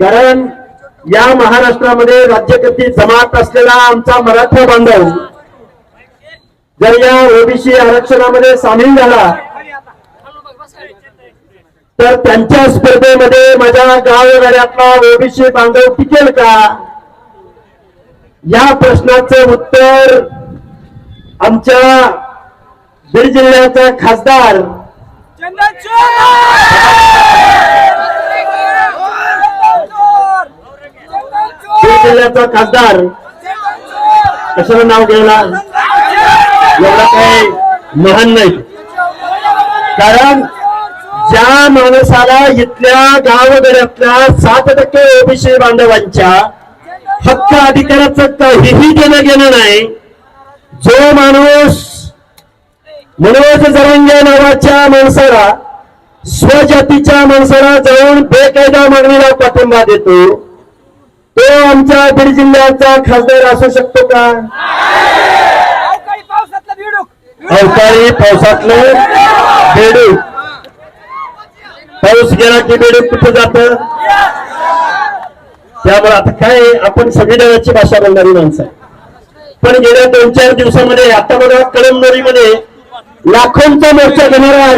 कारण या महाराष्ट्रामध्ये राज्यकर्ती जमात असलेला आमचा मराठा बांधव जर या ओबीसी आरक्षणामध्ये सामील झाला तर त्यांच्या स्पर्धेमध्ये माझ्या गावगाड्यातला ओबीसी बांधव टिकेल का? या प्रश्नाचं उत्तर आमच्या बीड जिल्ह्याचा खासदार जिल्ह्याचा खासदार. कशाला नाव घ्यायला? एवढा काही महान नाही. कारण ज्या माणसाला इथल्या गावगड्यातल्या सात टक्के ओबीसी बांधवांच्या हक्क अधिकाराचं काहीही देणं घेणं नाही जो माणूस मनोज जरंगे नावाच्या माणसाला स्वजातीच्या माणसाला जाऊन बेकायदा मागणीला पाठिंबा देतो आमच्या बीड जिल्ह्याचा खासदार असू शकतो का? अवकाळी पावसातला बेडूक पाऊस गेला की बेडूक कुठे जात? त्यामुळे आता काय आपण संविधानाची भाषा बोलणारी माणसं. पण गेल्या दोन चार दिवसामध्ये आता बघा कळमनुरीमध्ये लाखोंचा मोर्चा घेणारा